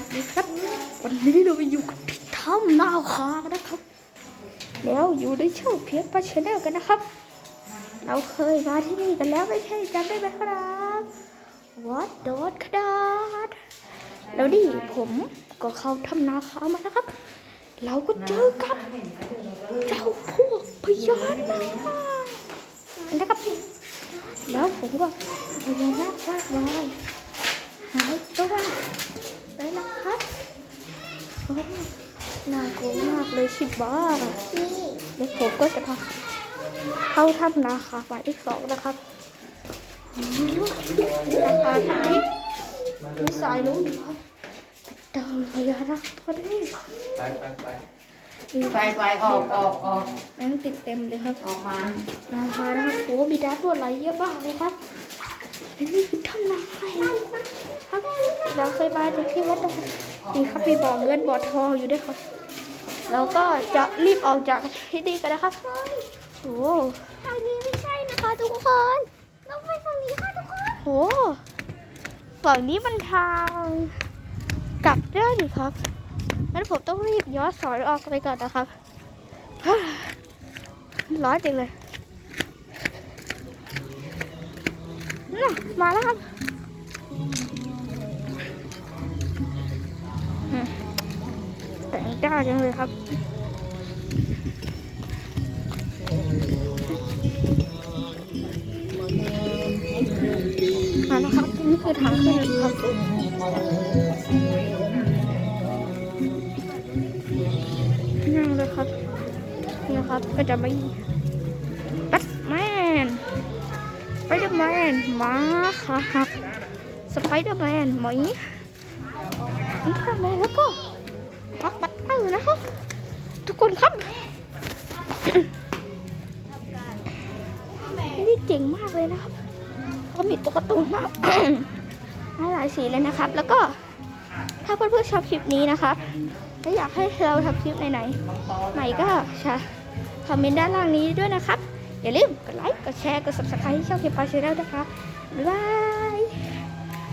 สดีครับ วันนี้เราไปอยู่กับที่ถ้ำนาคานะครับ แล้วอยู่ในช่องเพียรปัชแนลกันนะครับ เราเคยมาที่นี่กันแล้วไม่ใช่จำได้ไหมครับวัดโดดขนาดแล้วนี่ผมก็เข้าถ้ำนาคามานะครับ เราก็เจอกับเจ้าพวกพยานาคนะครับแล้วผมก็พยานาคมากมายหายตัวไปแล้วครับโอ้ น่ากลัวมากเลยชิบ้านี่เดี๋ยวผมก็จะพาเข้าถ้ำนาคาหมายเลขสองนะครับนาคาไหนมีสายลุ้งอยู่ครับเดินพยานาคตัวนี้ไป ไปไปมีไปไปออกออกออกแมงติดเต็มเลยครับออกมานาคานะครับโอ้มีดาตัวไหลเยอะมากเลยครับและนี่คือถ้ำนาคาครับเราเคยมาจากที่วัดนะครับนี่ครับมีบ่อเงินบ่อทองอยู่ด้วยครับเราก็จะรีบออกจากที่นี่กันนะครับโอ้ทางนี้ไม่ใช่นะคะทุกคนเราไปฝั่งนี้ค่ะทุกคนโหฝั่งนี้มันทางกลับได้ดิครับ งั้นผมต้องรีบย้อนสอนออกไปก่อนนะครับร้อนจริงเลยน่มาแล้วครับแต่งจ้าจังเลยครับมาแล้วครับนี่คือทางขึ้นครับ นะครับ ก็จะไม่แบทแมนสไปเดอร์แมนมาขาหักสไปเดอร์แมนหมีนี่ทำอะไรแล้วก็มักบัตเตอร์นะครับ ทุกคนครับ นี่เจ๋งมากเลยนะครับก็มีตัวการ์ตูนมากหลายสีเลยนะครับ แล้วก็ถ้าเพื่อนๆชอบคลิปนี้นะคะและอยากให้เราทำคลิปไหนๆใหม่ก็ชา คอมเมนต์ด้านล่างนี้ด้วยนะครับ อย่าลืมกดไลค์ กดแชร์ กด subscribe ให้ช่องเก็บปลาชแนลนะคะ บ๊ายบาย